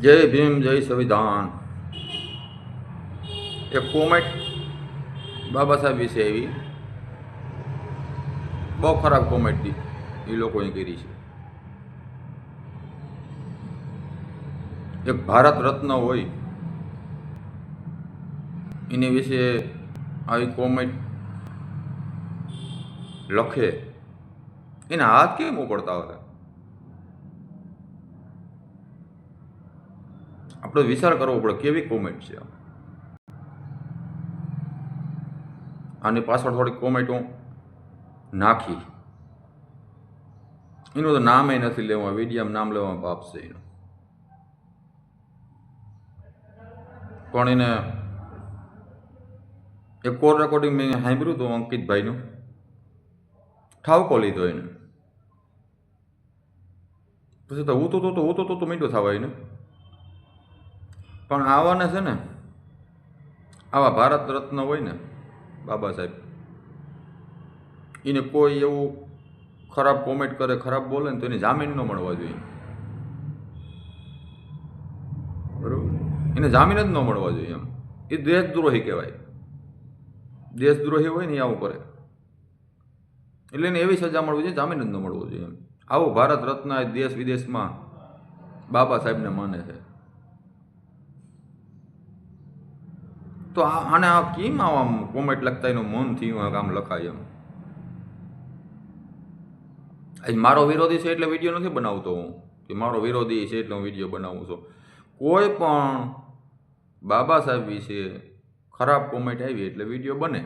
જય ભીમ, જય સંવિધાન. એક કોમેન્ટ બાબા સાહેબ વિશે આવી. બહુ ખરાબ કોમેન્ટ હતી એ લોકોએ કરી છે. એક ભારત રત્ન હોય, એની વિશે આવી કોમેન્ટ લખે, એના હાથ કેમ ઉપડતા હતા આપણે વિચાર કરવો પડે, કેવી કોમેન્ટ છે આની પાછળ થોડીક કોમેન્ટો નાખી એનું તો નામે નથી લેવા વિડીયામાં નામ લેવામાં પાપ છે એનું. પણ એને એક કોર રેકોર્ડિંગ મેં સાંભળ્યું હતું અંકિતભાઈનું. ઠાવકો લીધો એને. પછી તો ઉતો તો ઉતો તો મીઠો થવા એને. પણ આવાને છે ને, આવા ભારત રત્ન હોય ને, બાબા સાહેબ, એને કોઈ એવું ખરાબ કોમેન્ટ કરે, ખરાબ બોલે ને તો એને જામીન ન મળવા જોઈએ. બરોબર? એને જામીન જ ન મળવા જોઈએ એમ. એ દેશદ્રોહી કહેવાય. દેશદ્રોહી હોય ને આવું કરે. એટલે એને એવી સજા મળવી જોઈએ, જામીન જ ન મળવો જોઈએ એમ. આવું ભારત રત્ન દેશ વિદેશમાં બાબા સાહેબને માને છે. તો આને આ કેમ આમ કોમેન્ટ લખતા એનું મન થયું આમ લખાય એમ? આજ મારો વિરોધી છે એટલે વીડિયો નથી બનાવતો હું. કે મારો વિરોધી છે એટલે હું વીડિયો બનાવું છું. કોઈ પણ બાબા સાહેબ વિશે ખરાબ કોમેન્ટ આવી એટલે વીડિયો બને.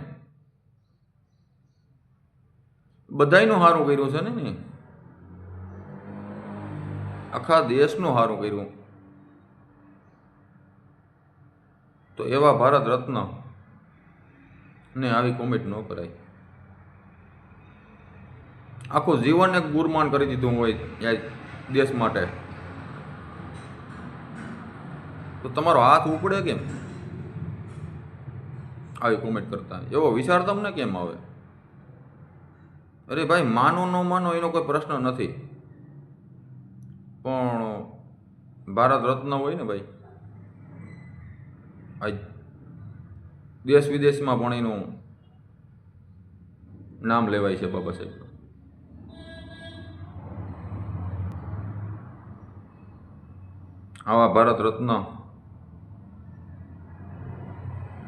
બધાયનું સારું કર્યું છે ને આખા દેશનું સારું કર્યું. તો એવા ભારત રત્ન ને આવી કોમેન્ટ ન કરાય. આખું જીવન એક ગુરમાન કરી દીધું હોય દેશ માટે. તો તમારો હાથ ઉપડે કેમ? આવી કોમેન્ટ કરતા. એવો વિચાર તમને કેમ આવે? અરે ભાઈ, માનો ન માનો એનો કોઈ પ્રશ્ન નથી. પણ ભારત રત્ન હોય ને ભાઈ દેશ વિદેશમાં પણ એનું નામ લેવાય છે બાબા સાહેબ. આવા ભારત રત્ન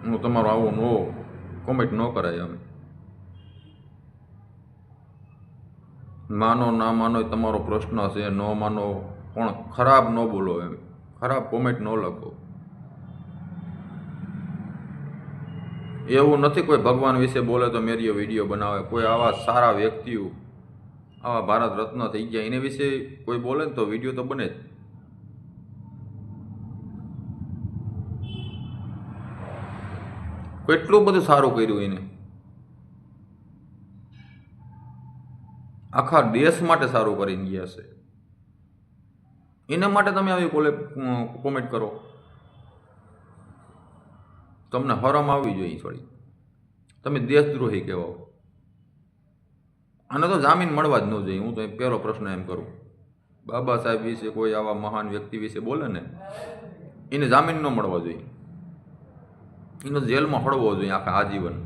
હું તમારો આવું નો કોમેન્ટ ન કરાય એમ માનો ના માનો તમારો પ્રશ્ન છે, ન માનો પણ ખરાબ ન બોલો એમ. ખરાબ કોમેન્ટ ન લખો. એવું નથી કોઈ ભગવાન વિશે બોલે તો મેરીઓ વીડિયો બનાવે. કોઈ આવા સારા વ્યક્તિઓ, આવા ભારત રત્ન થઈ ગયા, એને વિશે કોઈ બોલે ને તો વીડિયો તો બને જ. કેટલું બધું સારું કર્યું એને. આખા દેશ માટે સારું કરીને ગયા છે. એના માટે તમે આવી કોલે કોમેન્ટ કરો. તમને હરમ આવવી જોઈએ થોડી. તમે દેશદ્રોહી કહેવાઓ આને તો જામીન મળવા જ ન જોઈએ. હું તો એ પહેલો પ્રશ્ન એમ કરું. બાબા સાહેબ વિશે કોઈ આવા મહાન વ્યક્તિ વિશે બોલે ને, એને જામીન ન મળવા જોઈએ. એનો જેલમાં હળવો જોઈએ આખા આજીવન.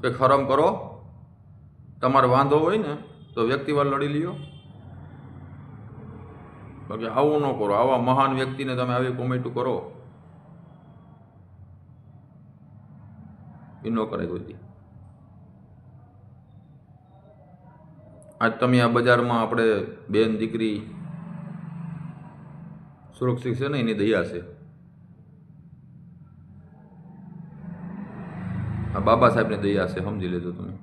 કંઈક હરમ કરો. તમારે વાંધો હોય ને, તો વ્યક્તિવાર લડી લ્યો. બાકી આવું ન કરો, આવા મહાન વ્યક્તિને તમે આવી કોમેન્ટ કરો. એ ન કરાય કોઈ આજ તમે આ બજારમાં આપણે બેન દીકરી સુરક્ષિત છે ને, એની દયા છે. આ બાબા સાહેબની દયા છે, સમજી લેજો તમે.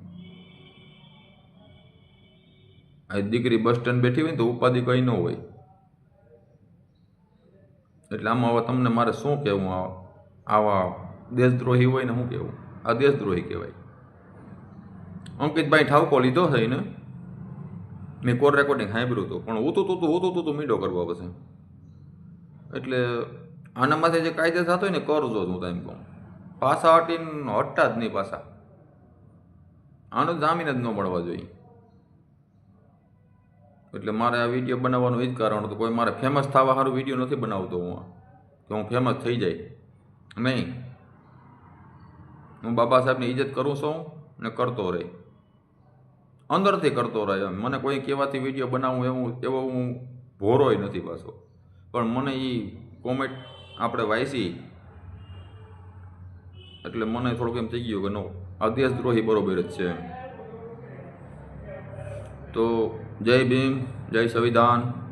આ દીકરી બસ સ્ટેન્ડ બેઠી હોય ને તો ઉપાધિ કંઈ ન હોય. એટલે આમાં હવે તમને મારે શું કહેવું? આવા દેશદ્રોહી હોય ને શું કહેવું? આ દેશદ્રોહી કહેવાય. અંકિતભાઈ ઠાવકો લીધો છે ને મેં કોર રેકોર્ડિંગ સાંભળ્યું હતું, પણ ઊતું તું તું ઊતું તું મીંડો કરવા પછી. એટલે આના માથે જે કાયદે થતો હોય ને, કરજો હું તો કહું. પાછા હટીને હટતા જ નહીં પાછા. આનો જામીન જ ન મળવા જોઈએ. એટલે મારે આ વીડિયો બનાવવાનું એ જ કારણ હતું કોઈ મારે ફેમસ થવા સારું વીડિયો નથી બનાવતો હું કે હું ફેમસ થઈ જાય. નહીં હું બાબા સાહેબની ઇજ્જત કરું છું ને કરતો રહે. અંદરથી કરતો રહે એમ. મને કોઈ કહેવાથી વીડિયો બનાવું એવું, એવો હું ભોરોય નથી પાછો. પણ મને એ કોમેન્ટ આપણે વાંચી. એટલે મને થોડુંક એમ થઈ ગયું કે નો, આ દેશદ્રોહી બરોબર જ છે તો જય ભીમ જય સંવિધાન.